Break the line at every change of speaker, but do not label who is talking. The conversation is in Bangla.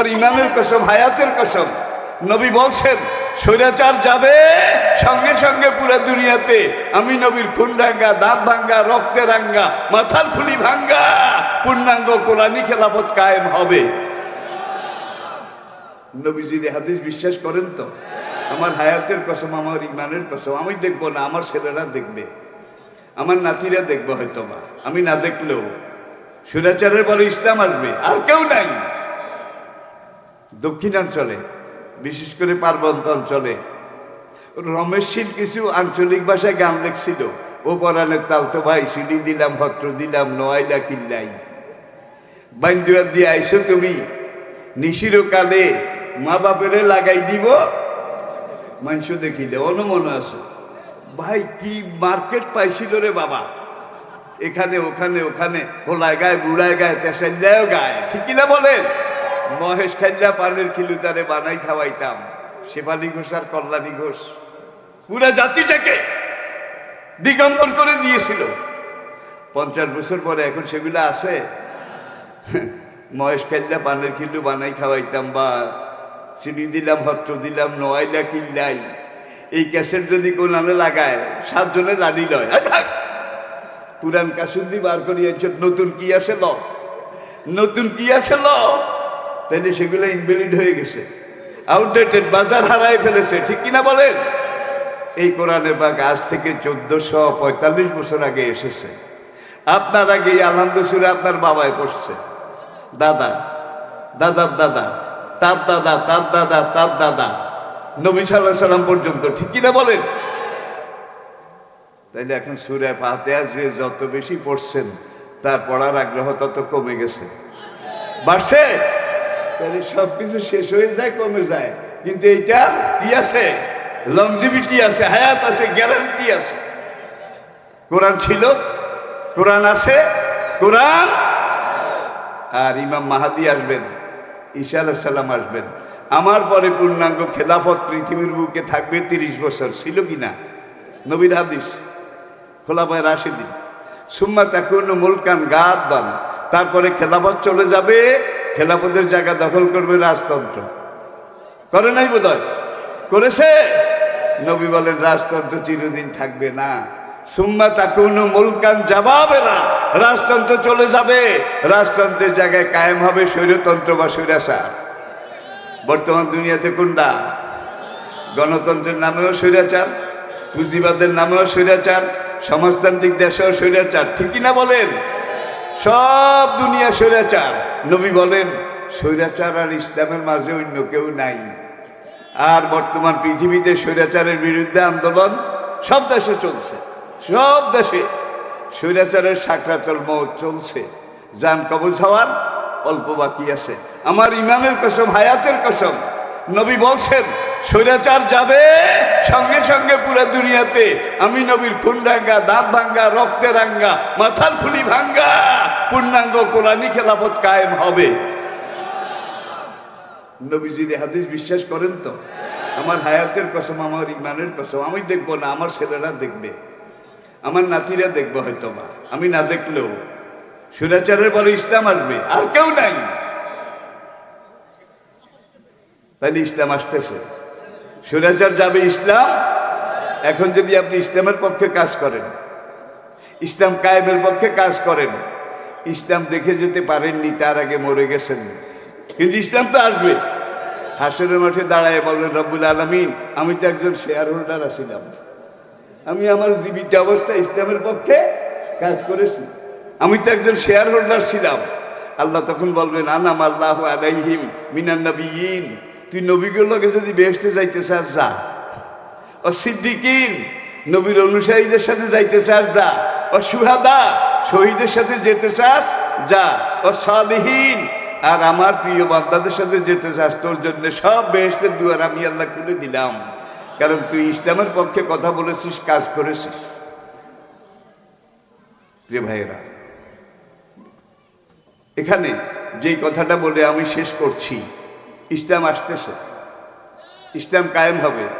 আর ইমানের কসম, হায়াতের কসম। নবী বলছেন, স্বৈরাচার যাবে সঙ্গে সঙ্গে পুরো দুনিয়াতে। আমি নবীর খুন রাঙ্গা, দাঁত ভাঙ্গা, রক্তে রাঙ্গা, মাথার ফুলি ভাঙ্গা, পূর্ণাঙ্গ কোরআনী খেলাফত কায়েম হবে। নবীজির হাদিস বিশ্বাস করেন তো? আমার হায়াতের কসম, আমার ইমানের কসম, আমি দেখব না, আমার ছেলেরা দেখবে। আমার নাতিরা দেখব হয়তো আমি না দেখলেও। সুরাচারের পরে ইসলাম আসবে, আর কেউ নাই। দক্ষিণাঞ্চলে, বিশেষ করে পার্বত্য অঞ্চলে। রমেশশীল কিছু আঞ্চলিক ভাষায় গান লেখছিল। ও পরাণের তাল তো ভাই, সিঁড়ি দিলাম, হত্র দিলাম, নোয়াইলা কিল্লাই। বান্ধুয়া দিয়ে আইসো তুমি নিশির কালে মা বাপেরে লাগাই দিব। মাংস দেখিলে অনুমন আছে। ভাই, কি মার্কেট পাইছিল রে বাবা? এখানে, ওখানে ওখানে, খোলায় গায়ে, বুড়ায় গায়ে তেসাল্লায়ও গায়ে। ঠিক কিনা বলেন? মহেশ খাইল্লা পানের খিলু তারে বানাই খাওয়াইতাম। শেফালি ঘোষ আর কল্যাণী ঘোষ। পুরা জাতিটাকে দিগম্বর করে দিয়েছিল। পঞ্চাশ বছর পরে এখন সেগুলো আছে। মহেশ খাইল্লা পানের খিলু বানাই খাওয়াইতাম বা চিনি দিলাম, হট্ট দিলাম, নোয়াইলা কিল্লাই। এই ক্যাসেট যদি কোন আনে লাগায় সাতজনে লাড়ি লয়। পুরান কাসুন্দি বার করিয়েছ, নতুন কি আছে ল? নতুন কি আছে ল? তাইলে সেগুলো ইনভ্যালিড হয়ে গেছে। আউটডেটেড বাজার হারাই ফেলেছে, ঠিক কিনা বলেন? এই কোরআনে পাক আজ থেকে চোদ্দশো পঁয়তাল্লিশ বছর আগে এসেছে। আপনার আগে এই আনন্দসুরে আপনার বাবায় পড়ছে দাদা, দাদার দাদা, তার দাদা তার দাদা তার দাদা, নবী সাল্লাহ সাল্লাম পর্যন্ত, ঠিক কিনা বলেন? তাইলে এখন সুরে ফাতেহা যে যত বেশি পড়ছেন, তার পড়ার আগ্রহ তত কমে গেছে। বাড়ছে? তাহলে সব কিছু শেষ হয়ে যায়, কমে যায়। কিন্তু এইটা কি আছে? লংজিভিটি আছে, হায়াত আছে গ্যারান্টি আছে। কোরআন ছিল, কোরআন আছে, কোরআন আর ইমাম মাহাদি আসবেন ঈশা আলাইসাল্লাম আসবেন। আমার পরে পূর্ণাঙ্গ খেলাফত পৃথিবীর বুকে থাকবে তিরিশ বছর, ছিল কি না? নবীর হাদিস, খোলাফায় রাশিদিন। সুম্মা তাকুন মুলকান গাদ দান তারপরে খেলাফত চলে যাবে খেলাফতের জায়গা দখল করবে রাজতন্ত্র। করে নাই বোধ করেছে? নবী বলেন, রাজতন্ত্র চিরদিন থাকবে না। সুম্মা মুলকান জবাবে না রাজতন্ত্র চলে যাবে। রাজতন্ত্রের জায়গায় কায়েম হবে স্বৈরতন্ত্র বা স্বৈরাচার। বর্তমান দুনিয়াতে কোনটা? গণতন্ত্রের নামেও স্বৈরাচার, পুঁজিবাদের নামেও স্বৈরাচার, সমাজতান্ত্রিক দেশেও স্বৈরাচার। ঠিক কিনা বলেন? সব দুনিয়া স্বৈরাচার। নবী বলেন, স্বৈরাচার আর ইসলামের মাঝে অন্য কেউ নাই। আর বর্তমান পৃথিবীতে স্বৈরাচারের বিরুদ্ধে আন্দোলন সব দেশে চলছে। সব দেশে স্বৈরাচারের সাকরাতল মত চলছে। যান কবজ হওয়ার অল্প বাকি আছে। আমার ইমানের কসম, হায়াতের কসম, নবী বলছেন স্বৈরাচার যাবে সঙ্গে সঙ্গে পুরো দুনিয়াতে। আমি নবীর খুন রাঙ্গা দাঁত ভাঙ্গা, রক্তে রাঙ্গা, মাথার ফুলি ভাঙ্গা, পূর্ণাঙ্গ কোরআনী খেলাফত কায়েম হবে। নবীজির হাদিস বিশ্বাস করেন তো? আমার হায়াতের কসম, আমার ইমানের কসম, আমি দেখব না, আমার ছেলেরা দেখবে। আমার নাতিরা দেখব হয়তো বা আমি না দেখলেও। সুরাচারের পরে ইসলাম আসবে, আর কেউ নাই। তাহলে ইসলাম আসতেছে। সুরাচার যাবে ইসলাম? এখন যদি আপনি ইসলামের পক্ষে কাজ করেন, ইসলাম কায়েমের পক্ষে কাজ করেন, ইসলাম দেখে যেতে পারেননি, তার আগে মরে গেছেন। কিন্তু ইসলাম তো আসবে। হাসরের মাঠে দাঁড়ায় বললেন রব্বুল আলমিন, আমি তো একজন শেয়ার হোল্ডার আছিলাম। আমি আমার জীবিত অবস্থা ইসলামের পক্ষে কাজ করেছি। আমি তো একজন শেয়ার হোল্ডার ছিলাম। আল্লাহ তখন বলবেন আনাম আল্লাহ আলাইহিম মিনান তুই নবীগুলোকে যদি বেহেস্তে যাইতে চাস যা। ও সিদ্দিকিন, নবীর অনুসারীদের সাথে যাইতে চাস যা। ও সুহাদা, শহীদের সাথে যেতে চাস যা। ও সালিহীন, আর আমার প্রিয় বান্দাদের সাথে যেতে চাস তোর জন্য সব বেহেস্তের দুয়ার আমি আল্লাহ খুলে দিলাম। কারণ তুই ইসলামের পক্ষে কথা বলেছিস, কাজ করেছিস। প্রিয় ভাইয়েরা, এখানে যেই কথাটা বলে আমি শেষ করছি। ইসলাম আসতেছে। ইসলাম কায়েম হবে।